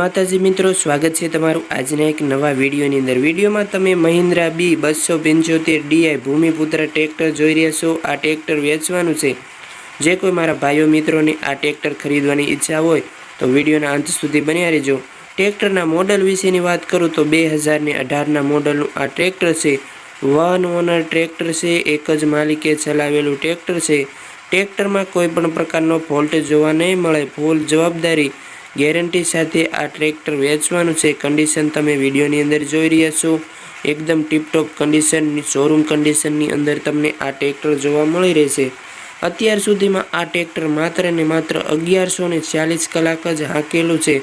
માતાજી મિત્રો, સ્વાગત છે તમારું આજના એક નવા વિડીયોની અંદર. વિડીયોમાં તમે મહિન્દ્રા બી બસો પંચોતેર ડીઆઈ ભૂમિપુત્ર ટ્રેક્ટર જોઈ રહ્યા છો. આ ટ્રેક્ટર વેચવાનું છે. જે કોઈ મારા ભાઈઓ મિત્રોને આ ટ્રેક્ટર ખરીદવાની ઈચ્છા હોય, તો વિડીયોના અંત સુધી બન્યા રહેજો. ટ્રેક્ટરના મોડલ વિશેની વાત કરું તો બે હજારની અઢારના મોડલનું આ ટ્રેક્ટર છે. વન ઓનર ટ્રેક્ટર છે, એક જ માલિકે ચલાવેલું ટ્રેક્ટર છે. ટ્રેક્ટરમાં કોઈ પણ પ્રકારનો ફોલ્ટ જોવા નહીં મળે. ફૂલ જવાબદારી ગેરંટી સાથે આ ટ્રેક્ટર વેચવાનું છે. કન્ડિશન તમે વિડીયોની અંદર જોઈ રહ્યા છો. એકદમ ટીપટોપ કન્ડિશનની શોરૂમ કન્ડિશનની અંદર તમને આ ટ્રેક્ટર જોવા મળી રહેશે. અત્યાર સુધીમાં આ ટ્રેક્ટર માત્ર ને માત્ર અગિયારસો ને ચાલીસ કલાક જ હાંકેલું છે.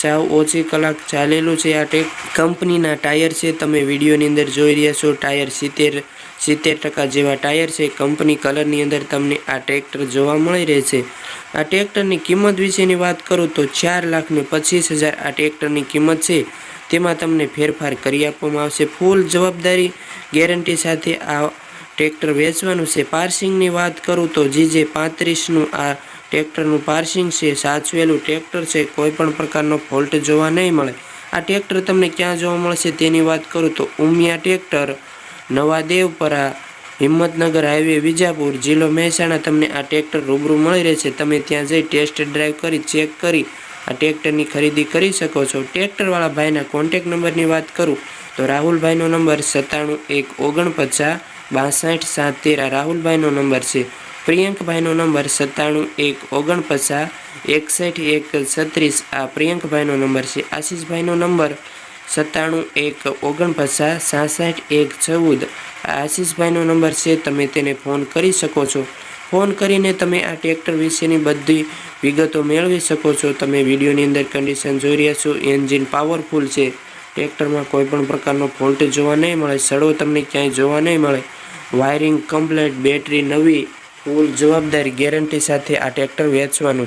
સાવ ઓછી કલાક ચાલેલું છે આ ટેક કંપનીના ટાયર છે, તમે વિડીયોની અંદર જોઈ રહ્યા છો. ટાયર સિત્તેર સિત્તેર ટકા જેવા ટાયર છે. કંપની કલરની અંદર તમને આ ટ્રેક્ટર જોવા મળી રહે છે. આ ટ્રેક્ટરની કિંમત વિશેની વાત કરું તો ચાર લાખ ને પચીસ હજાર આ ટ્રેક્ટરની કિંમત છે. તેમાં તમને ફેરફાર કરી આપવામાં આવશે. ફૂલ જવાબદારી, ગેરંટી સાથે આ ટ્રેક્ટર વેચવાનું છે. પાર્સિંગની વાત કરું તો જીજે પાંત્રીસનું આ ટ્રેક્ટરનું પાર્સિંગ છે. સાચવેલું ટ્રેક્ટર છે. કોઈ પણ પ્રકારનો ફોલ્ટ જોવા નહીં મળે. આ ટ્રેક્ટર તમને ક્યાં જોવા મળશે તેની વાત કરું તો ઉમિયા ટ્રેક્ટર નવા દેવપરા હિંમતનગર હાઈવે, વિજાપુર જિલ્લો મહેસાણા તમને આ ટ્રેક્ટર રૂબરૂ મળી રહેશે. તમે ત્યાં જઈ ટેસ્ટ ડ્રાઈવ કરી, ચેક કરી, આ ટ્રેક્ટરની ખરીદી કરી શકો છો. ટ્રેક્ટરવાળા ભાઈના કોન્ટેક નંબરની વાત કરું તો રાહુલભાઈનો નંબર સત્તાણું એક ઓગણપચાસ બાસઠ, સાત, તેર રાહુલભાઈનો નંબર છે. પ્રિયંકભાઈનો નંબર સત્તાણું, એક, ઓગણપચાસ, એકસઠ, એક, છત્રીસ આ પ્રિયંકભાઈનો નંબર છે. આશીષભાઈનો નંબર સત્તાણું, એક, ઓગણપચાસ, સાસઠ, એક, ચૌદ આ આશીષભાઈનો નંબર છે. તમે તેને ફોન કરી શકો છો. ફોન કરીને તમે આ ટ્રેક્ટર વિશેની બધી વિગતો મેળવી શકો છો. તમે વિડીયોની અંદર કન્ડિશન જોઈ રહ્યા છો. એન્જિન પાવરફુલ છે. ટ્રેક્ટરમાં કોઈ પણ પ્રકારનો ફોલ્ટ જોવા નહીં મળે, સડો તમને ક્યાંય જોવા નહીં મળે. વાયરિંગ કમ્પ્લેટ બેટરી નવી ફૂલ જવાબદારી ગેરંટી સાથે આ ટ્રેક્ટર વેચવાનું છે.